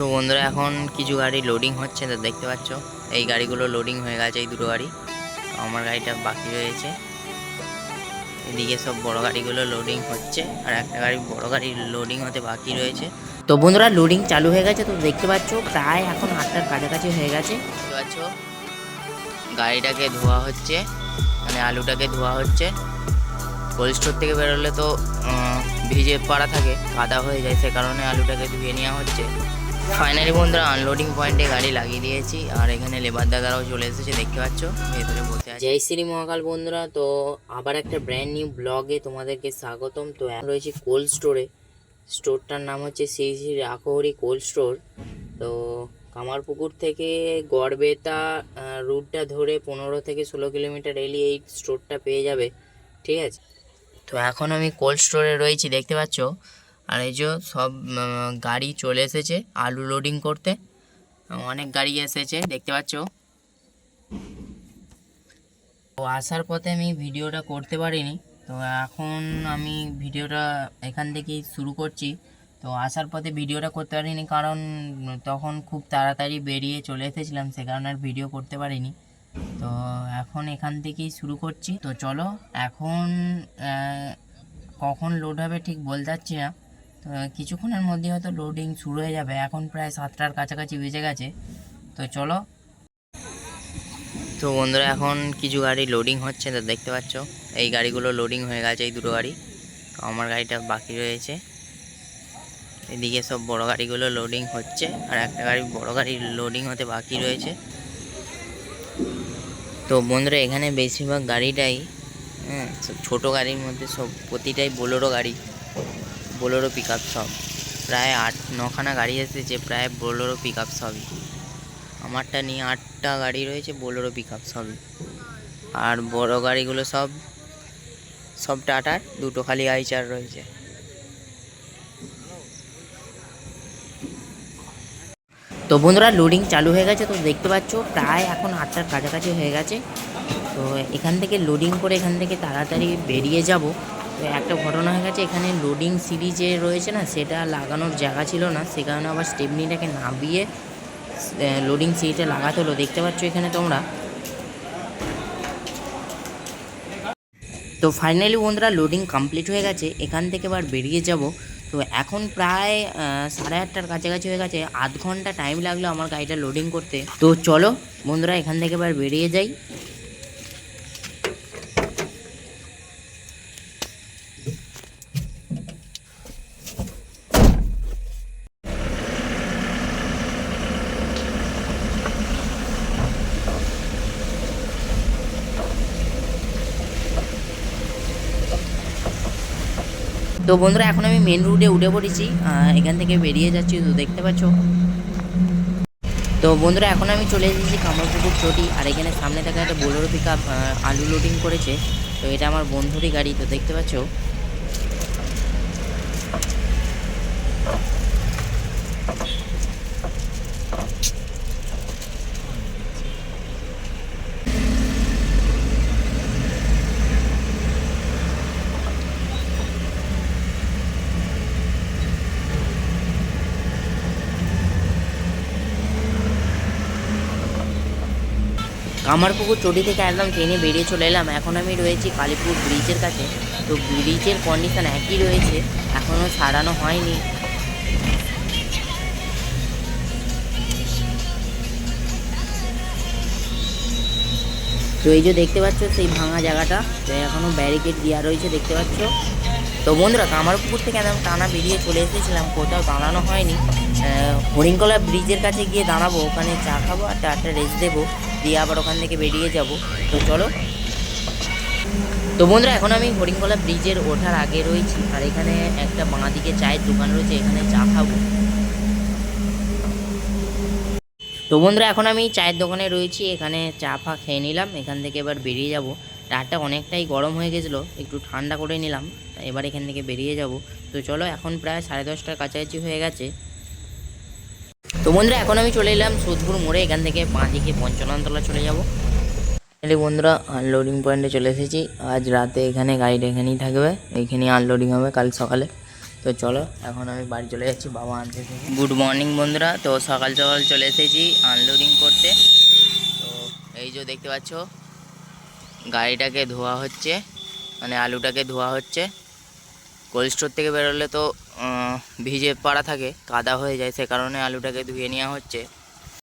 তো বন্ধুরা, এখন কিছু গাড়ি লোডিং হচ্ছে, তো দেখতে পাচ্ছ, এই গাড়িগুলো লোডিং হয়ে গেছে, এই দুটো গাড়ি। আমার গাড়িটা বাকি রয়েছে। এদিকে সব বড় গাড়িগুলো লোডিং হচ্ছে, আর একটা গাড়ি, বড় গাড়ি লোডিং হতে বাকি রয়েছে। তো বন্ধুরা লোডিং চালু হয়ে গেছে, তো দেখতে পাচ্ছ, প্রায় এখন আটটার কাছাকাছি হয়ে গেছে। দেখতে পাচ্ছ, গাড়িটাকে ধোয়া হচ্ছে মানে আলুটাকে ধোয়া হচ্ছে। কোল্ড স্টোর থেকে বেরোলে তো ভিজে পাড়া থাকে, কাদা হয়ে যায়, সে কারণে আলুটাকে ধুয়ে নেওয়া হচ্ছে। ফাইনালি বন্ধুরা আনলোডিং পয়েন্টে গাড়ি লাগিয়ে দিয়েছি। আর এখানে লেবার দাদারাও চলে এসেছে, দেখতে পাচ্ছ? ভেতরে বসে আছে। জয় শ্রী মহাকাল বন্ধুরা, তো আবার একটা ব্র্যান্ড নিউ ব্লগে তোমাদেরকে স্বাগতম। তো রয়েছি কোল্ড স্টোরে স্টোরটার নাম হচ্ছে শ্রী শ্রী রাখহরি কোল্ড স্টোর তো কামারপুকুর থেকে গড়বেতা রুটটা ধরে পনেরো থেকে ষোলো কিলোমিটার এলি এই স্টোরটা পেয়ে যাবে। ঠিক আছে? তো এখন আমি কোল্ড স্টোরে রয়েছি, দেখতে পাচ্ছ? আর এই যে সব গাড়ি চলে এসেছে আলু লোডিং করতে। অনেক গাড়ি এসেছে, দেখতে পাচ্ছ? তো আসার পথে আমি ভিডিওটা করতে পারিনি। তো এখন আমি ভিডিওটা এখান থেকেই শুরু করছি। তো আসার পথে ভিডিওটা করতে পারিনি কারণ তখন খুব তাড়াতাড়ি বেরিয়ে চলে এসেছিলাম, সে কারণে আর ভিডিও করতে পারিনি। তো এখন এখান থেকেই শুরু করছি। তো চলো, এখন কখন লোড হবে ঠিক বলতে পারছি না। কিছুক্ষণের মধ্যে হয়তো লোডিং শুরু হয়ে যাবে। এখন প্রায় সাতটার কাছাকাছি বেজে গেছে। তো চলো। তো বন্ধুরা, এখন কিছু গাড়ি লোডিং হচ্ছে, তো দেখতে পাচ্ছ। এই গাড়িগুলো লোডিং হয়ে গেছে, এই দুটো গাড়ি। তো আমার গাড়িটা বাকি রয়েছে। এদিকে সব বড় গাড়িগুলো লোডিং হচ্ছে, আর একটা গাড়ি বড় গাড়ি লোডিং হতে বাকি রয়েছে। তো বন্ধুরা, এখানে বেশিরভাগ গাড়িটাই হ্যাঁ ছোটো গাড়ির মধ্যে সব প্রতিটাই বোলেরো গাড়ি। বোলেরো পিক আপ সব। প্রায় আট, নখানা গাড়ি এসেছে, প্রায় বোলেরো পিক আপ সবই। আমারটা নিয়ে আটটা গাড়ি রয়েছে, বোলেরো পিক আপ সবই। আর বড় গাড়িগুলো সব সব টাটার, দুটো খালি আইচার রয়েছে। তো বন্ধুরা লোডিং চালু হয়ে গেছে, তো দেখতে পাচ্ছ, প্রায় এখন আটটার কাছাকাছি হয়ে গেছে। তো এখান থেকে লোডিং করে এখান থেকে তাড়াতাড়ি বেরিয়ে যাব। একটা ঘটনা হয়ে গেছে, এখানে লোডিং সিরিজে রয়েছে না, সেটা লাগানোর জায়গা ছিল না, সে কারণে আবার স্টেপনিটাকে নামিয়ে লোডিং সিরিজটা লাগাতে হলো। দেখতে পাচ্ছ এখানে তোমরা। তো ফাইনালি বন্ধুরা লোডিং কমপ্লিট হয়ে গেছে, এখান থেকে এবার বেরিয়ে যাব। তো এখন প্রায় সাড়ে আটটার কাছাকাছি হয়ে গেছে, আধ ঘণ্টা টাইম লাগল আমার গাড়িটা লোডিং করতে। তো চলো বন্ধুরা, এখান থেকে এবার বেরিয়ে যাই। তো বন্ধুরা, এখন আমি মেন রুটে উঠে পড়েছি। এখান থেকে বেরিয়ে যাচ্ছি, তো দেখতে পাচ্ছ। তো বন্ধুরা, এখন আমি চলে এসেছি কামারপুকুর চটি, আর এখানে সামনে থাকা একটা বোলেরো পিক আলু লোডিং করেছে। তো এটা আমার বন্ধুরই গাড়ি, তো দেখতে পাচ্ছ। কামারপুকুর চটি থেকে একদম ট্রেনে বেরিয়ে চলে এলাম। এখন আমি রয়েছি কালীপুর ব্রিজের কাছে। তো ব্রিজের কন্ডিশন একই রয়েছে। এখনও সারানো হয়নি। তো এই যে দেখতে পাচ্ছ, সেই ভাঙা জায়গাটা, তো এখনও ব্যারিকেড দেওয়া রয়েছে, দেখতে পাচ্ছ? তো বন্ধুরা কামারপুকুর থেকে একদম টানা বেরিয়ে চলে এসেছিলাম। কোথাও দাঁড়ানো হয়নি। হরিণকলা ব্রিজের কাছে গিয়ে দাঁড়াবো, ওখানে চা খাব আর একটা রেস্ট দেবো, দিয়ে আবার ওখান থেকে বেরিয়ে যাব। তো চলো। তো বন্ধুরা, এখন আমি হরিণকলা ব্রিজের ওঠার আগে রয়েছি, আর এখানে একটা বাঁ দিকে চায়ের দোকান রয়েছে, এখানে চা খাব। তো বন্ধুরা, এখন আমি চায়ের দোকানে রয়েছি, এখানে চা ফা খেয়ে নিলাম, এখান থেকে এবার বেরিয়ে যাব। রাতটা অনেকটাই গরম হয়ে গেছিল, একটু ঠান্ডা করে নিলাম এবার এখান থেকে বেরিয়ে যাব। তো চলো, এখন প্রায় সাড়ে দশটার কাছাকাছি হয়ে গেছে। তো বন্ধুরা, এখন আমি চলে এলাম সোদপুর মোড়ে। এখান থেকে বাঁ দিকে পঞ্চননতলা চলে যাব। তাহলে বন্ধুরা আনলোডিং পয়েন্টে চলে এসেছি। আজ রাতে এখানে গাড়িটা এখানেই থাকবে। এইখানেই আনলোডিং হবে কাল সকালে। তো চলো, এখন আমি বাড়ি চলে যাচ্ছি বাবা আনতে গুড মর্নিং বন্ধুরা। তো সকাল সকাল চলে এসেছি আনলোডিং করতে। তো এই যে দেখতে পাচ্ছ, গাড়িটাকে ধোয়া হচ্ছে। মানে আলুটাকে ধোয়া হচ্ছে। কোল্ড স্টোর থেকে বেরোলে তো ভিজে পাড়া থাকে, কাদা হয়ে যায়, সে কারণে আলুটাকে ধুয়ে নেওয়া হচ্ছে।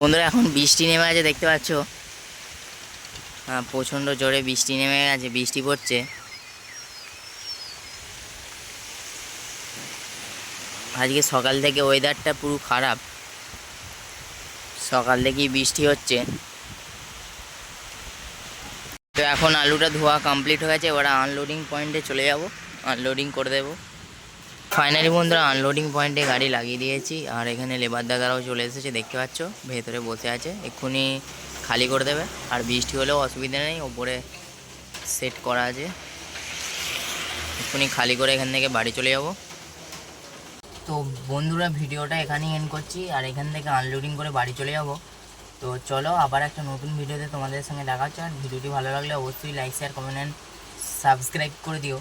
বন্ধুরা, এখন বৃষ্টি নেমে আছে দেখতে পাচ্ছ? হ্যাঁ প্রচণ্ড জোরে বৃষ্টি নেমে গেছে, বৃষ্টি পড়ছে। আজকে সকাল থেকে ওয়েদারটা পুরো খারাপ। সকাল থেকেই বৃষ্টি হচ্ছে। তো এখন আলুটা ধোয়া কমপ্লিট হয়ে গেছে, এবার আনলোডিং পয়েন্টে চলে যাব। আনলোডিং করে দেবো। ফাইনালি বন্ধুরা আনলোডিং পয়েন্টে গাড়ি লাগিয়ে দিয়েছি। আর এখানে লেবার দাদারাও চলে এসেছে, দেখতে পাচ্ছ? ভেতরে বসে আছে, এক্ষুনি খালি করে দেবে। আর বৃষ্টি হলেও অসুবিধা নেই, ওপরে সেট করা আছে। এক্ষুনি খালি করে এখান থেকে বাড়ি চলে যাব। তো বন্ধুরা, ভিডিওটা এখানেই এন্ড করছি। আর এখান থেকে আনলোডিং করে বাড়ি চলে যাব। তো চলো, আবার একটা নতুন ভিডিওতে তোমাদের সঙ্গে দেখা হচ্ছে। আর ভিডিওটি ভালো লাগলে অবশ্যই like share comment and subscribe করে দিও।